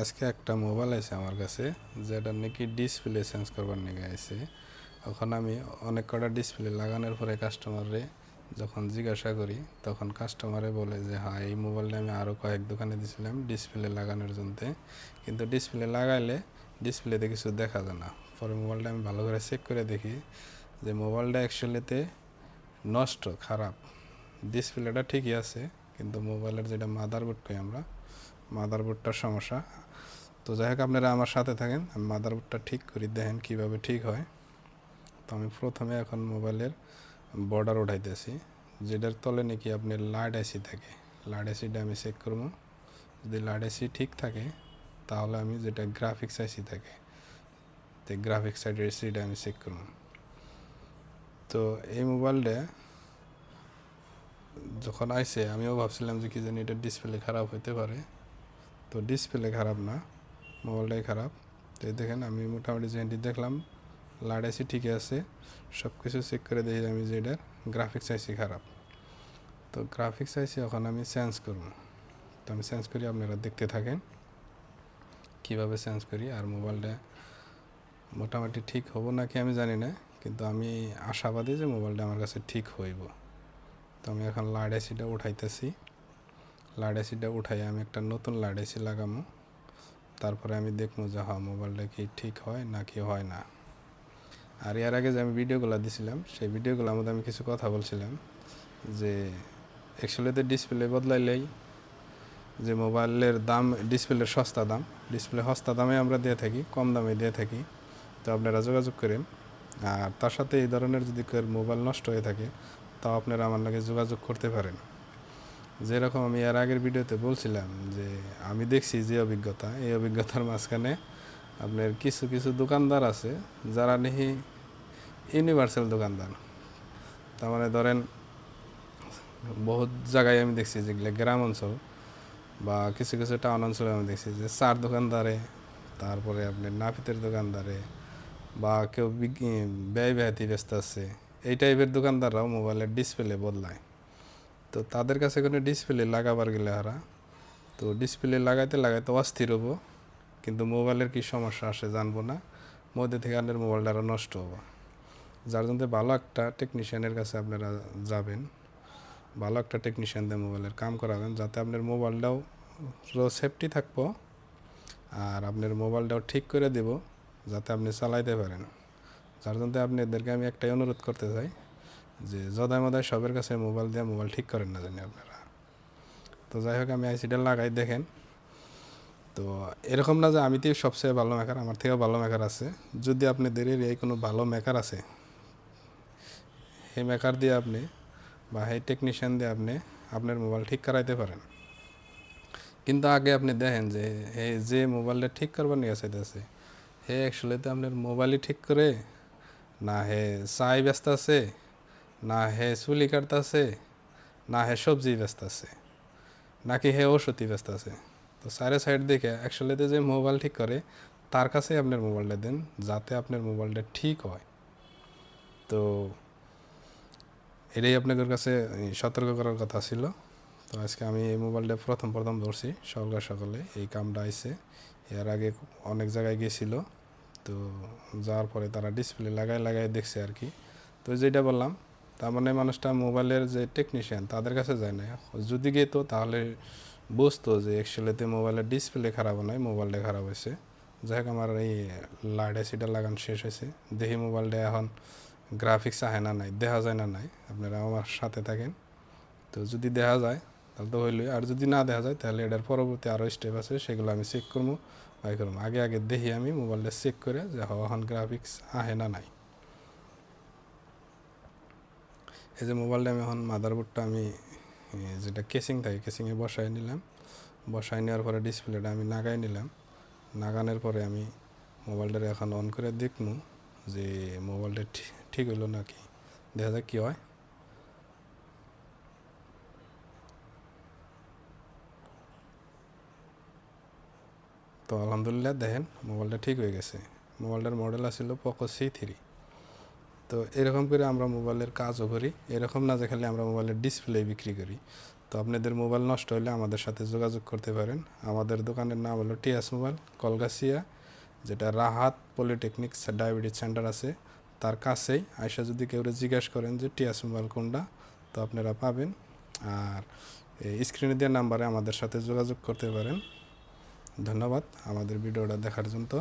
আজকে একটা মোবাইল আছে আমার কাছে, যেটা নাকি ডিসপ্লে চেঞ্জ করবার নিয়ে আছে এখন আমি অনেক কটা ডিসপ্লে লাগানোর পরে কাস্টমারে যখন জিজ্ঞাসা করি, তখন কাস্টমারে বলে যে হ্যাঁ এই মোবাইলটা আমি আরও কয়েক দোকানে দিয়েছিলাম ডিসপ্লে লাগানোর জন্য। কিন্তু ডিসপ্লে লাগাইলে ডিসপ্লেতে কিছু দেখা যায় না। পরে মোবাইলটা আমি ভালো করে চেক করে দেখি যে, মোবাইলটা অ্যাকচুয়ালিতে নষ্ট, খারাপ। ডিসপ্লেটা ঠিকই আছে, কিন্তু মোবাইলের যেটা মাদারবোর্ড পাই আমরা মাদারবোর্ডটার সমস্যা। তো যাই হোক, আপনারা আমার সাথে থাকেন, আমি মাদারবোর্ডটা ঠিক করি, দেখেন কীভাবে ঠিক হয়। তো আমি প্রথমে এখন মোবাইলের বর্ডার উঠাইতেছি, যেটার তলে নাকি আপনার লাইট আইসি থাকে। লাইট এসিটা আমি চেক করব। যদি লাইট এসি ঠিক থাকে, তাহলে আমি যেটা গ্রাফিক্স আইসি থাকে, তো গ্রাফিক্স আইসিটা আমি চেক করব। তো এই মোবাইলটা যখন আইসে আমিও ভাবছিলাম যে কি জানি এটা ডিসপ্লে খারাপ হইতে পারে। তো ডিসপ্লে খারাপ না মোবাইলটাই খারাপ। তো এই দেখেন আমি মোটামুটি যেটি দেখলাম লাইট আইসি ঠিকই আছে। সব কিছু চেক করে দেখি আমি যে এটার গ্রাফিক্স আইসি খারাপ। তো গ্রাফিক্স আইসি এখন আমি চেঞ্জ করব। তো আমি চেঞ্জ করি, আপনারা দেখতে থাকেন। কীভাবে চেঞ্জ করি, আর মোবাইলটা মোটামুটি ঠিক হব নাকি আমি জানি না, কিন্তু আমি আশাবাদী যে মোবাইলটা আমার কাছে ঠিক হইব। তো আমি এখন লাইট আইসিটা উঠাইতেছি। আইসিটা উঠাই, আমি একটা নতুন আইসি লাগামো। তারপরে আমি দেখব যে হ্যাঁ মোবাইলটা কি ঠিক হয় না কি হয় না। আর এর আগে যে আমি ভিডিওগুলো দিছিলাম, সেই ভিডিওগুলোর মধ্যে আমি কিছু কথা বলছিলাম যে অ্যাকচুয়ালিতে ডিসপ্লে বদলাইলেই যে মোবাইলের দাম ডিসপ্লের সস্তা দাম ডিসপ্লে সস্তা দামে আমরা দিয়ে থাকি, কম দামে দিয়ে থাকি। তো আপনারা যোগাযোগ করেন। আর তার সাথে এই ধরনের যদি মোবাইল নষ্ট হয়ে থাকে, তাও আপনারা আমার লাগে যোগাযোগ করতে পারেন। যেরকম আমি এর আগের ভিডিওতে বলছিলাম যে আমি দেখছি যে অভিজ্ঞতা, এই অভিজ্ঞতার মাঝখানে আপনার কিছু কিছু দোকানদার আছে যারা নাকি ইউনিভার্সাল দোকানদার। তার মানে ধরেন বহুত জায়গায় আমি দেখছি যেগুলো গ্রাম অঞ্চল বা কিছু কিছু টাউন অঞ্চলে আমি দেখছি যে চার দোকানদারে, তারপরে আপনার নাপিতের দোকানদারে বা কেউ ব্যয় ব্যয়তি ব্যস্ত আছে, এই টাইপের দোকানদাররাও মোবাইলের ডিসপ্লে বদলায়। তো তাদের কাছে কোনো ডিসপ্লে লাগাবার গেলে হারা। তো ডিসপ্লে লাগাইতে লাগাইতে অস্থির হব। কিন্তু মোবাইলের কি সমস্যা আসে জানব না। মধ্যে থেকে আপনার মোবাইলটা আরও নষ্ট হব। যার জন্য ভালো একটা টেকনিশিয়ানের কাছে আপনারা যাবেন। ভালো একটা টেকনিশিয়ান দিয়ে মোবাইলের কাম করাবেন, যাতে আপনার মোবাইলটাও সেফটি থাকব আর আপনার মোবাইলটাও ঠিক করে দেব, যাতে আপনি চালাইতে পারেন। যার জন্য আপনাদেরকে আমি একটাই অনুরোধ করতে চাই যে যদায় মদায় সবের কাছে মোবাইল দিয়ে মোবাইল ঠিক করেন না জানি আপনারা। তো যাই হোক, আমি আইসিটা লাগাই, দেখেন। তো এরকম না যে আমি তো সবচেয়ে ভালো মেকার আমার থেকেও ভালো মেকার আছে। যদি আপনাদের এই কোনো ভালো মেকার আছে, সেই মেকার দিয়ে আপনি বা সেই টেকনিশিয়ান দিয়ে আপনি আপনার মোবাইল ঠিক করাইতে পারেন। কিন্তু আগে আপনি দেখেন যে হে যে মোবাইলটা ঠিক করবার নিয়ে চাইতেছে, হে অ্যাকচুয়ালিতে আপনার মোবাইলই ঠিক করে, না হে চাই ব্যস্ত আছে না হে চুলি কাটতেছে, না হে সবজি ব্যস্ত আছে নাকি হে ওষুধই ব্যস্ত আছে তো সাইডে সাইড দেখে অ্যাকচুয়ালিতে যে মোবাইল ঠিক করে তার কাছেই আপনার মোবাইলটা দেন, যাতে আপনার মোবাইলটা ঠিক হয়। তো এটাই আপনাদের কাছে সতর্ক করার কথা ছিল। তো আজকে আমি এই মোবাইলটা প্রথম প্রথম ধরছি, সকালে সকালে। এই কামটা আইসে এর আগে অনেক জায়গায় গেছিল। তো যাওয়ার পরে তারা ডিসপ্লে লাগাই লাগাই দেখছে আর কি। তো যেটা বললাম তার মানে মানুষটা মোবাইলের যে টেকনিশিয়ান তাদের কাছে যায় না যদি গেতো তাহলে বুঝতো যে অ্যাকচুয়ালিতে মোবাইলের ডিসপ্লে খারাপ নয় মোবাইলটা খারাপ হয়েছে। যাই হোক আমার এই লাইট এসিটা লাগানো শেষ হয়েছে। দেখি মোবাইলটা এখন গ্রাফিক্স আহে না নাই দেখা যায় না নাই। আপনারা আমার সাথে থাকেন। তো যদি দেখা যায় তাহলে তো হইলই। আর যদি না দেখা যায় তাহলে এটার পরবর্তী আরও স্টেপ আছে সেগুলো আমি চেক করব বাই করব। আগে আগে দেখি আমি মোবাইলটা চেক করে যে হ, এখন গ্রাফিক্স আহে না নাই। এই যে মোবাইলটা আমি এখন মাদারবোর্ডটা আমি যেটা কেসিং থাকে কেসিংয়ে বসাই নিলাম। বসাই নেওয়ার পরে ডিসপ্লেটা আমি নাগাই নিলাম। নাগানোর পরে আমি মোবাইলটা এখন অন করে দেখব যে মোবাইলটা ঠিক হইল নাকি। দেখা যাক কী হয়। তো আলহামদুলিল্লাহ দেখেন মোবাইলটা ঠিক হয়ে গেছে। মোবাইলটার মডেল আছিল পোকো সি থ্রি তো এরকম করে আমরা মোবাইলের কাজও করি। এরকম না যে খালি আমরা মোবাইলের ডিসপ্লে বিক্রি করি। তো আপনাদের মোবাইল নষ্ট হলে আমাদের সাথে যোগাযোগ করতে পারেন। আমাদের দোকানের নাম হলো টিএস মোবাইল, কলগাছিয়া, যেটা রাহাত পলিটেকনিক ডায়াবেটিস সেন্টার আছে। তার কাছেই আয়সা যদি কেউ জিজ্ঞেস করেন যে টিএস মোবাইল কোনটা, তো আপনারা পাবেন। আর স্ক্রিনে দেওয়া নাম্বারে আমাদের সাথে যোগাযোগ করতে পারেন। ধন্যবাদ আমাদের ভিডিওটা দেখার জন্য।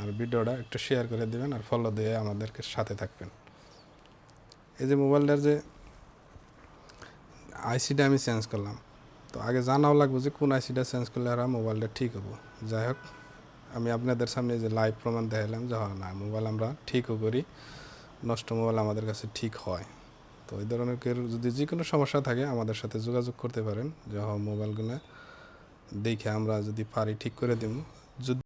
আর ভিডিওটা একটু শেয়ার করে দেবেন আর ফলো দিয়ে আমাদেরকে সাথে থাকবেন। এই যে মোবাইলটার যে আইসিটা আমি চেঞ্জ করলাম। তো আগে জানাও লাগবে যে কোন আইসিটা চেঞ্জ করলে আর মোবাইলটা ঠিক হব। যাই হোক, আমি আপনাদের সামনে যে লাইভ প্রমাণ দেখালাম যে হয়, না, মোবাইল আমরা ঠিকও করি, নষ্ট মোবাইল আমাদের কাছে ঠিক হয়। তো এই ধরনের যদি যে কোনো সমস্যা থাকে আমাদের সাথে যোগাযোগ করতে পারেন যে হ মোবাইলগুলো দেখে আমরা যদি পারি ঠিক করে দেবো। যদি